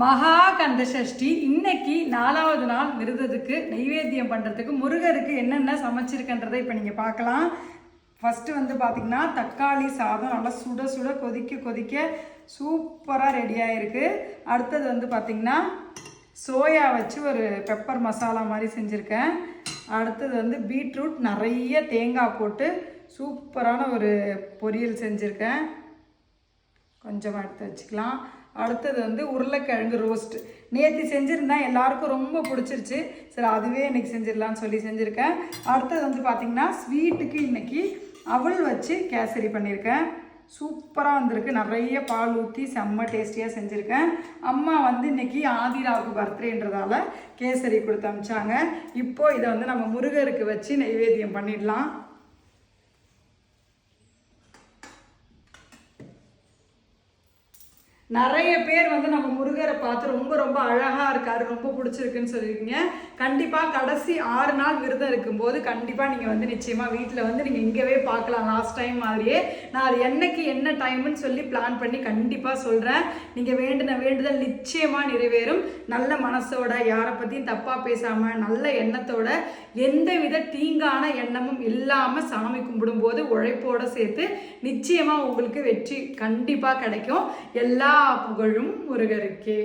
மகா கந்த சஷ்டி இன்னைக்கு நாலாவது நாள் விருதத்துக்கு நைவேத்தியம் பண்ணுறதுக்கு முருகருக்கு என்னென்ன சமைச்சிருக்கன்றதை இப்போ நீங்கள் பார்க்கலாம். ஃபஸ்ட்டு வந்து பார்த்திங்கன்னா தக்காளி சாதம் நல்லா சுட சுட கொதிக்க கொதிக்க சூப்பராக ரெடியாக இருக்குது அடுத்தது வந்து பார்த்திங்கன்னா சோயா வச்சு ஒரு பெப்பர் மசாலா மாதிரி செஞ்சுருக்கேன். அடுத்தது வந்து பீட்ரூட் நிறைய தேங்காய் போட்டு சூப்பரான ஒரு பொரியல் செஞ்சுருக்கேன். கொஞ்சமாக எடுத்து வச்சுக்கலாம். அடுத்தது வந்து உருளைக்கிழங்கு ரோஸ்ட் நேற்று செஞ்சுருந்தேன் எல்லாருக்கும் ரொம்ப பிடிச்சிருச்சு. சரி அதுவே இன்னைக்கு செஞ்சிடலாம்னு சொல்லி செஞ்சுருக்கேன். அடுத்தது வந்து பார்த்திங்கன்னா ஸ்வீட்டுக்கு இன்றைக்கி அவள் வச்சு கேசரி பண்ணியிருக்கேன். சூப்பராக வந்திருக்கு. நிறைய பால் ஊற்றி செம்ம டேஸ்டியாக செஞ்சுருக்கேன். அம்மா வந்து இன்றைக்கி ஆதிராவுக்கு பர்த்டேன்றதால கேசரி கொடுத்து அமிச்சாங்க. இப்போது இதை வந்து நம்ம முருகருக்கு வச்சு நைவேத்தியம் பண்ணிடலாம். நிறைய பேர் வந்து நம்ம முருகரை பார்த்து ரொம்ப ரொம்ப சூப்பராக இருக்காரு ரொம்ப பிடிச்சிருக்குன்னு சொல்லியிருக்கீங்க கண்டிப்பாக கடைசி ஆறு நாள் விரதம் இருக்கும்போது கண்டிப்பாக நீங்கள் வந்து நிச்சயமாக வீட்டில் வந்து நீங்கள் இங்கேவே பார்க்கலாம் லாஸ்ட் டைம் மாதிரியே. நான் அது என்னைக்கு என்ன டைம்னு சொல்லி பிளான் பண்ணி கண்டிப்பாக சொல்கிறேன் நீங்கள் வேண்டின வேண்டுதல் நிச்சயமாக நிறைவேறும். நல்ல மனசோட யாரை பற்றியும் தப்பாக பேசாமல் நல்ல எண்ணத்தோட எந்த வித தீங்கான எண்ணமும் இல்லாமல் சாமி கும்பிடும்போது உழைப்போடு சேர்த்து நிச்சயமாக உங்களுக்கு வெற்றி கண்டிப்பாக கிடைக்கும். எல்லா புகழும் முருகருக்கே.